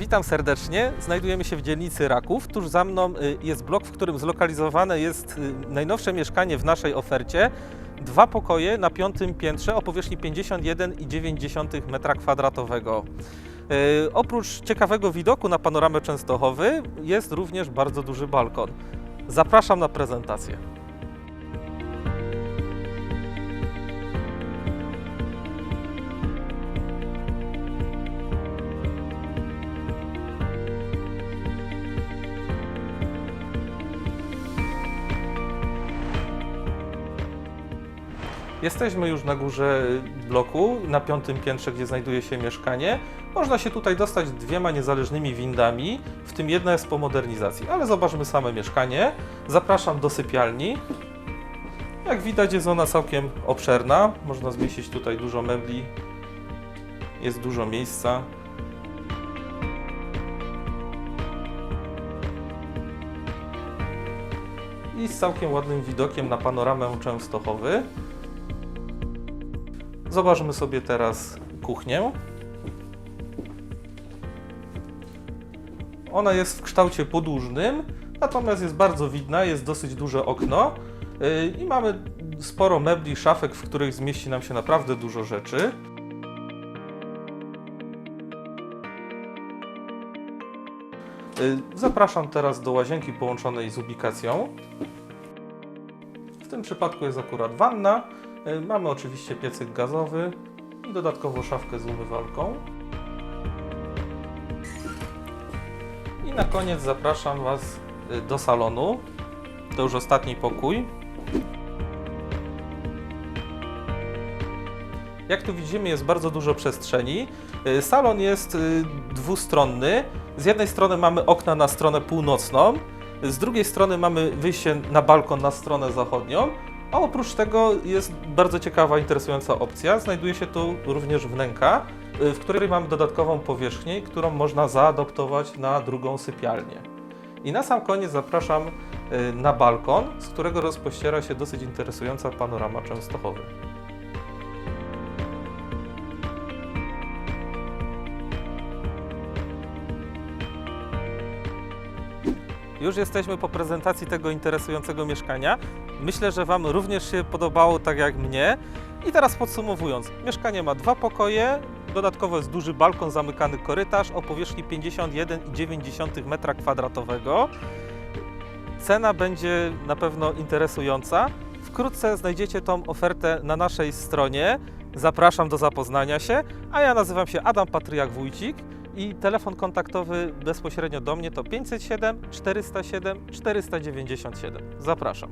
Witam serdecznie. Znajdujemy się w dzielnicy Raków. Tuż za mną y, jest blok, w którym zlokalizowane jest y, najnowsze mieszkanie w naszej ofercie. Dwa pokoje na piątym piętrze o powierzchni 51,9 m2. Y, Oprócz ciekawego widoku na panoramę Częstochowy jest również bardzo duży balkon. Zapraszam na prezentację. Jesteśmy już na górze bloku, na piątym piętrze, gdzie znajduje się mieszkanie. Można się tutaj dostać dwiema niezależnymi windami, w tym jedna jest po modernizacji, ale zobaczmy same mieszkanie. Zapraszam do sypialni. Jak widać jest ona całkiem obszerna, można zmieścić tutaj dużo mebli, jest dużo miejsca. I z całkiem ładnym widokiem na panoramę Częstochowy. Zobaczmy sobie teraz kuchnię. Ona jest w kształcie podłużnym, natomiast jest bardzo widna, jest dosyć duże okno yy, i mamy sporo mebli, szafek, w których zmieści nam się naprawdę dużo rzeczy. Yy, Zapraszam teraz do łazienki połączonej z ubikacją. W tym przypadku jest akurat wanna. Y, Mamy oczywiście piecyk gazowy i dodatkowo szafkę z umywalką. I na koniec zapraszam Was y, do salonu. To już ostatni pokój. Jak tu widzimy, jest bardzo dużo przestrzeni. Y, Salon jest dwustronny. Z jednej strony mamy okna na stronę północną, z drugiej strony mamy wyjście na balkon na stronę zachodnią, a oprócz tego jest bardzo ciekawa, interesująca opcja. Znajduje się tu również wnęka, y, w której mamy dodatkową powierzchnię, którą można zaadoptować na drugą sypialnię. I na sam koniec zapraszam y, na balkon, z którego rozpościera się dosyć interesująca panorama Częstochowy. Już jesteśmy po prezentacji tego interesującego mieszkania. Myślę, że Wam również się podobało, tak jak mnie. I teraz podsumowując, mieszkanie ma dwa pokoje, dodatkowo jest duży balkon, zamykany korytarz o powierzchni 51,9 m2. Cena będzie na pewno interesująca. Wkrótce znajdziecie tą ofertę na naszej stronie. Zapraszam do zapoznania się, a ja nazywam się Adam Patryjak Wójcik i telefon kontaktowy bezpośrednio do mnie to 507 407 497. Zapraszam.